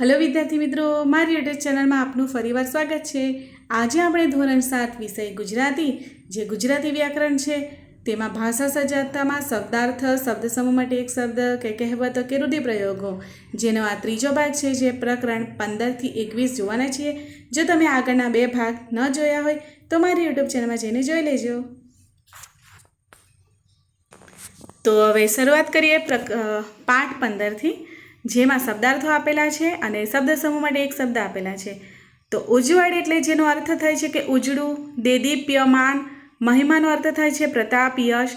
Hello વિદ્યાર્થી મિત્રો, મારી યુટ્યુબ ચેનલમાં આપનું ફરીવાર સ્વાગત છે. આજે આપણે ધોરણ સાત વિષય ગુજરાતી, જે ગુજરાતી વ્યાકરણ છે, તેમાં ભાષા સજાતામાં શબ્દાર્થ, શબ્દ સમૂહ માટે એક શબ્દ કે કહેવતો કે રૂઢિપ્રયોગો જેનો આ ત્રીજો ભાગ છે, જે પ્રકરણ પંદરથી એકવીસ જોવાના છીએ. જો તમે આગળના બે ભાગ ન જોયા હોય, તો મારી યુટ્યુબ ચેનલમાં જઈને જોઈ લેજો. તો હવે શરૂઆત કરીએ પાઠ પંદરથી જેમાં શબ્દાર્થો આપેલા છે અને શબ્દ સમૂહ માટે એક શબ્દ આપેલા છે. તો ઉજ્જવળ એટલે જેનો અર્થ થાય છે કે ઉજળું, દેદીપ્યમાન, મહિમાનો અર્થ થાય છે પ્રતાપ, યશ,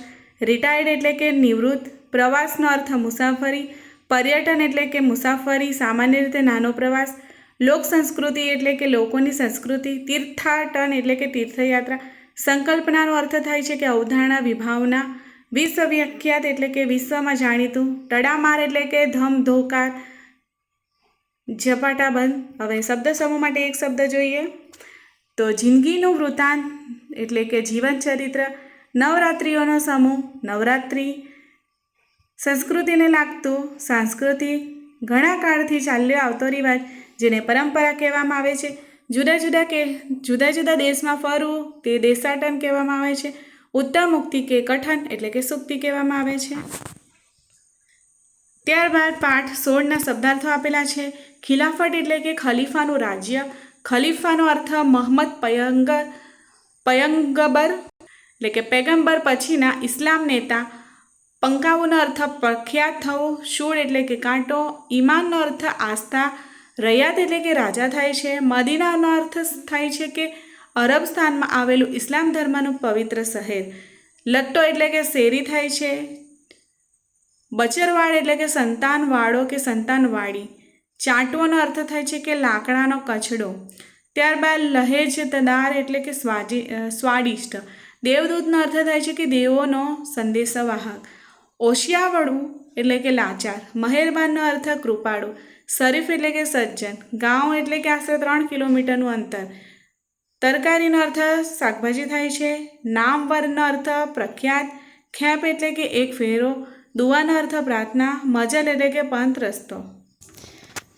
રિટાયર્ડ એટલે કે નિવૃત્ત, પ્રવાસનો અર્થ મુસાફરી, પર્યટન એટલે કે મુસાફરી, સામાન્ય રીતે નાનો પ્રવાસ, લોક સંસ્કૃતિ એટલે કે લોકોની સંસ્કૃતિ, તીર્થાટન એટલે કે તીર્થયાત્રા, સંકલ્પનાનો અર્થ થાય છે કે અવધારણા, વિભાવના વિશ્વવિખ્યાત એટલે કે વિશ્વમાં જાણીતું તડામાર એટલે કે ધમધોકાર ઝપાટાબંધ હવે શબ્દ સમૂહ માટે એક શબ્દ જોઈએ. તો જિંદગીનું વૃત્તાંત એટલે કે જીવન ચરિત્ર, નવરાત્રિઓનો સમૂહ, નવરાત્રિ સંસ્કૃતિને લાગતું સાંસ્કૃતિક, ઘણા કાળથી ચાલ્યો આવતો રિવાજ જેને પરંપરા કહેવામાં આવે છે. જુદા જુદા કે, જુદા જુદા દેશમાં ફરવું તે દેશાટન કહેવામાં આવે છે. ઉત્તમ મુક્તિ કે કઠન એટલે કે સુક્તિ કહેવામાં આવે છે. ત્યારબાદ પાઠ સોળના શબ્દાર્થો આપેલા છે. ખિલાફત એટલે કે ખલીફાનું રાજ્ય. ખલીફાનો અર્થ મહમ્મદ પયંગર પયંગબર એટલે કે પેગમ્બર પછીના ઇસ્લામ નેતા. પંકાઓનો અર્થ પ્રખ્યાત થવું, શૂળ એટલે કે કાંટો. ઈમાનનો અર્થ આસ્થા. રૈયાત એટલે કે રાજા થાય છે. મદીનાનો અર્થ થાય છે કે અરબ સ્થાનમાં આવેલું ઇસ્લામ ધર્મનું પવિત્ર શહેર. લટ્ટો એટલે કે શેરી થાય છે. બચરવાડ એટલે કે સંતાનવાળો કે સંતાનવાળી ચાંટવાનો અર્થ થાય છે કે લાકડાનો કચડો. ત્યારબાદ લહેજ તદાર એટલે કે સ્વાજી સ્વાદિષ્ટ. દેવદૂતનો અર્થ થાય છે કે દેવોનો સંદેશવાહક. ઓશિયાવળું એટલે કે લાચાર. મહેરબાનનો અર્થ કૃપાળુ. શરીફ એટલે કે સજ્જન. ગાંવ એટલે કે આશરે ત્રણ કિલોમીટરનું અંતર. તરકારીનો અર્થ શાકભાજી થાય છે. નામવરનો અર્થ પ્રખ્યાત, ખેપ એટલે કે એક ફેરો, દુવાનો અર્થ પ્રાર્થના, મજલ એટલે કે પંથ રસ્તો.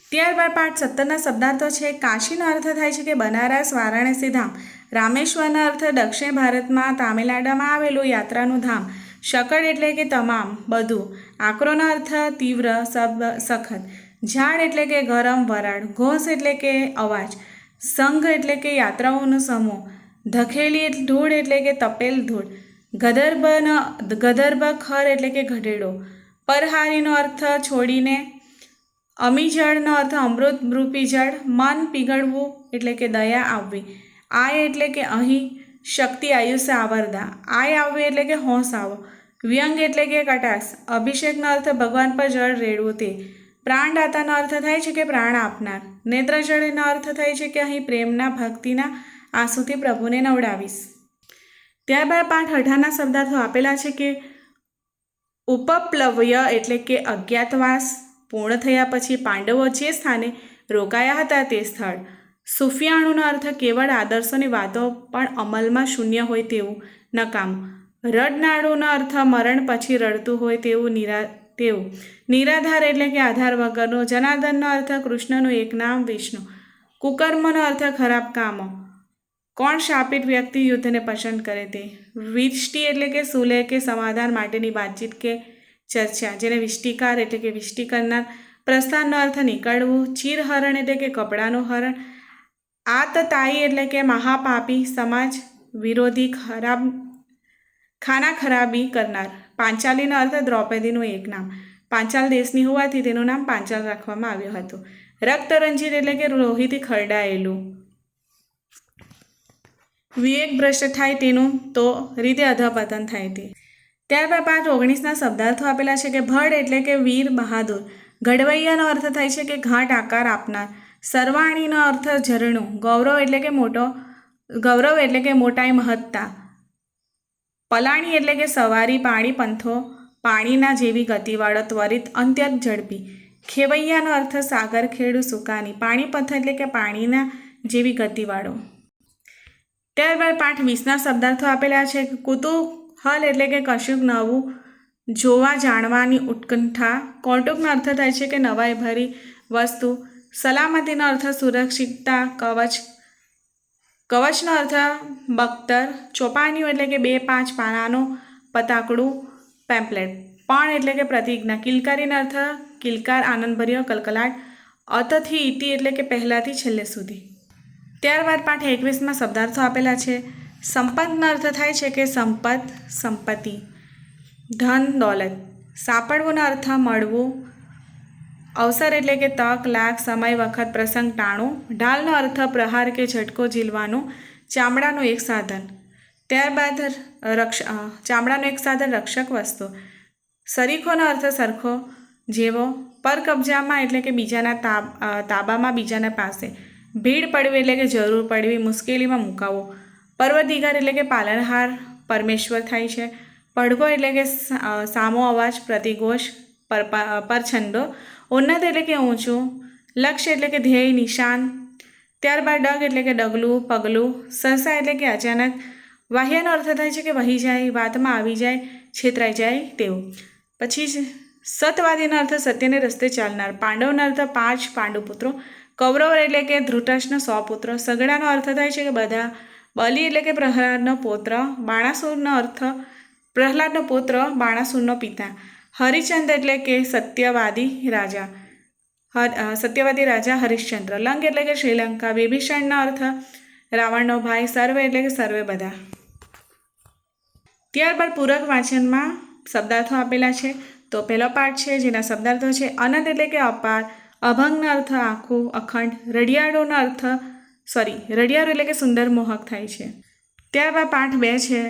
ત્યારબાદ પાઠ સત્તરના શબ્દાર્થો છે. કાશીનો અર્થ થાય છે કે બનારસ, વારાણસી ધામ. રામેશ્વરનો અર્થ દક્ષિણ ભારતમાં તામિલનાડુમાં આવેલું યાત્રાનું ધામ. શકડ એટલે કે તમામ, બધું. આકરોનો અર્થ તીવ્ર, સબ, સખત. ઝાડ એટલે કે ગરમ, વરાળ. ઘોષ એટલે કે અવાજ. સંઘ એટલે કે યાત્રાઓનો સમૂહ, ધખેલી ધૂળ એટલે કે તપેલ ધૂળ, ગદર્ભનો, ગદર્ભ ખર એટલે કે ગઢેડો પરહારીનો અર્થ છોડીને, અમીજળનો અર્થ અમૃત રૂપી જળ, મન પીગળવું એટલે કે દયા આવવી, આય એટલે કે અહીં, શક્તિ આયુષ્ય આવરદા, આય આવવી એટલે કે હોંશ આવો વ્યંગ એટલે કે કટાક્ષ, અભિષેકનો અર્થ ભગવાન પર જળ રેડવું તે પ્રાણદાતાનો અર્થ થાય છે કે પ્રાણ આપનાર. નેત્રજળનો અર્થ થાય છે કે અહીં પ્રેમના, ભક્તિના આંસુથી પ્રભુને નવડાવીશ. ત્યારબાદ પાઠ અઢારના શબ્દાર્થો આપેલા છે કે ઉપપ્લવ્ય એટલે કે અજ્ઞાતવાસ પૂર્ણ થયા પછી પાંડવો જે સ્થાને રોકાયા હતા તે સ્થળ. સુફિયાણુનો અર્થ કેવળ આદર્શોની વાતો પણ અમલમાં શૂન્ય હોય તેવું નકામું. રડનાળુનો અર્થ મરણ પછી રડતું હોય તેવું નિરા તેવું નિરાધાર એટલે કે આધાર વગરનો, જનાર્દનનો અર્થ કૃષ્ણનું એક નામ, વિષ્ણુ. કુકર્મનો અર્થ ખરાબ કામો. કોણ શાપિત વ્યક્તિ યુદ્ધને પસંદ કરે તે? વિષ્ટિ એટલે કે સુલે કે સમાધાન માટેની વાતચીત કે ચર્ચા, જેને વિષ્ટિકાર એટલે કે વિષ્ટિ કરનાર. પ્રસ્થાનનો અર્થ નીકળવું, ચીરહરણ એટલે કે કપડાનું હરણ. આતતાઈ એટલે કે મહાપાપી, સમાજ વિરોધી, ખરાબ, ખાના ખરાબી કરનાર. પાંચાલીનો અર્થ દ્રૌપદીનું એક નામ. પાંચાલ દેશની હોવાથી તેનું નામ પાંચાલ રાખવામાં આવ્યું હતું. રક્તરંજિત એટલે કે લોહીથી ખરડાયેલું. વિવેક ભ્રષ્ટ થાય તેનું તો રીતે અધપતન થાય તે. ત્યારબાદ પાંચ ઓગણીસના શબ્દાર્થો આપેલા છે કે ભડ એટલે કે વીર બહાદુર. ઘડવૈયાનો અર્થ થાય છે કે ઘાટ આકાર આપનાર. સરવાણીનો અર્થ ઝરણું. ગૌરવ એટલે કે મોટો, ગૌરવ એટલે કે મોટાઈ મહત્તા. પલાણી એટલે કે સવારી, પાણી પંથો, પાણીના જેવી ગતિવાળો ત્વરિત, અંત્યત ઝડપી. ખેવૈયાનો અર્થ સાગર, ખેડુ, સુકાની. પાણી પંથ એટલે કે પાણીના જેવી ગતિવાળો. ત્યારબાદ પાઠ વીસના શબ્દાર્થો આપેલા છે. કુતૂહલ એટલે કે કશુંક નવું જોવા, જાણવાની ઉત્કંઠા. કૌટુંબનો અર્થ થાય છે કે નવાઈ ભરી વસ્તુ. સલામતીનો અર્થ સુરક્ષિતતા, કવચ કવચનો અર્થ બખ્તર ચોપાનિયું એટલે કે બે પાંચ પાનાનું પતાકડું પેમ્પલેટ. પણ એટલે કે પ્રતિજ્ઞા. કિલકારીનો અર્થ કિલકાર, આનંદભર્યો, કલકલાટ, અતથી ઇતિ એટલે કે પહેલાંથી છેલ્લે સુધી. ત્યારબાદ પાઠ એકવીસમાં શબ્દાર્થો આપેલા છે. સંપતનો અર્થ થાય છે કે સંપત સંપત્તિ. ધન, દોલત. સાપડવુંનો અર્થ મળવું અવસર એટલે કે તક લાખ સમય, વખત, પ્રસંગ, ટાણું. ઢાલનો અર્થ પ્રહાર કે ઝટકો ઝીલવાનું, ચામડાનું એક સાધન. ત્યારબાદ રક્ષ ચામડાનું એક સાધન રક્ષક વસ્તુ. સરીખોનો અર્થ સરખો, જેવો, પર કબજામાં એટલે કે બીજાના તાબ તાબામાં બીજાના પાસે. ભીડ પડવી એટલે કે જરૂર પડવી, મુશ્કેલીમાં મુકાવો. પર્વદિગાર એટલે કે પાલનહાર પરમેશ્વર થાય છે. પડઘો એટલે કે સામો અવાજ, પ્રતિઘોષ પર પરછંદો. ઉન્નત એટલે કે ઊંચું લક્ષ્ય એટલે કે ધ્યેય, નિશાન. ત્યારબાદ ડગ એટલે કે ડગલું, પગલું. સરસા એટલે કે અચાનક. વાહ્યાનો અર્થ થાય છે કે વહી જાય, વાતમાં આવી જાય, છેતરાઈ જાય તેવું. પછી સતવાદીનો અર્થ સત્યને રસ્તે ચાલનાર. પાંડવનો અર્થ પાંચ પાંડુપુત્રો. કૌરવ એટલે કે ધૃતરાષ્ટ્રના સો પુત્ર. સગડાનો અર્થ થાય છે કે બધા. બલિ એટલે કે પ્રહલાદનો પુત્ર. બાણાસુરનો અર્થ, પ્રહલાદનો પુત્ર, બાણાસુરનો પિતા. હરિચંદ એટલે કે સત્યવાદી રાજા. સત્યવાદી રાજા હરિશ્ચંદ્ર. લંગ એટલે કે શ્રીલંકા. વિભીષણનો અર્થ રાવણનો ભાઈ, સર્વે એટલે કે સર્વે બધા. ત્યારબાદ પૂરક વાંચનમાં શબ્દાર્થો આપેલા છે. તો પહેલો પાઠ છે, જેના શબ્દાર્થો છે, અનંત એટલે કે અપાર. અભંગનો અર્થ આખું, અખંડ. રડિયાળોનો અર્થ સોરી રડિયાળો એટલે કે સુંદર મોહક થાય છે. ત્યારબાદ પાઠ બે છે,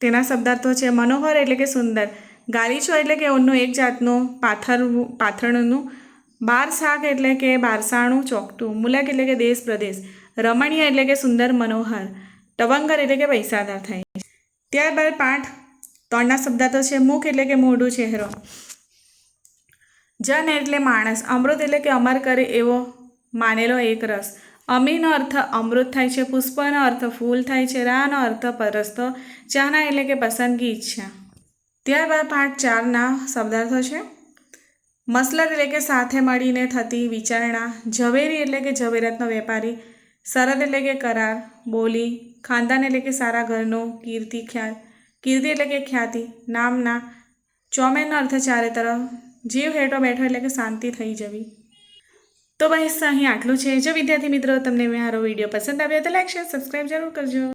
તેના શબ્દાર્થો છે, મનોહર એટલે કે સુંદર. ગાલીચો એટલે કે ઓનનું એક જાતનું પાથર પાથરણનું? બાર શાક એટલે કે બારસાણું ચોકટું. મુલક એટલે કે દેશ પ્રદેશ. રમણીય એટલે કે સુંદર મનોહર. ટવંગર એટલે કે પૈસાદાર થાય ત્યારબાદ પાઠ. ત્રણના તો છે. મુખ એટલે કે મોઢું, ચહેરો. જન એટલે માણસ. અમૃત એટલે કે અમર કરે એવો માનેલો એક રસ. અમીનો અર્થ અમૃત થાય છે. પુષ્પનો અર્થ ફૂલ થાય છે. રાનો અર્થ પરસ્તો. ચાના એટલે કે પસંદગી ઈચ્છા. ત્યારબાદ પાઠ ચારના શબ્દાર્થો છે. મસલર એટલે કે સાથે મળીને થતી વિચારણા, ઝવેરી એટલે કે ઝવેરાતનો વેપારી શરત એટલે કે કરાર, બોલી, ખાનદાન એટલે કે સારા ઘરનો કીર્તિ ખ્યાલ, કીર્તિ એટલે કે ખ્યાતિ, નામના ચોમેનનો અર્થ ચારે તરફ, જીવ હેઠો બેઠો એટલે કે શાંતિ થઈ જવી. તો બસ અહીં આટલું છે. જો વિદ્યાર્થી મિત્રો તમને મારો વીડિયો પસંદ આવ્યો તો લાઈક, શેર સબસ્ક્રાઈબ જરૂર કરજો.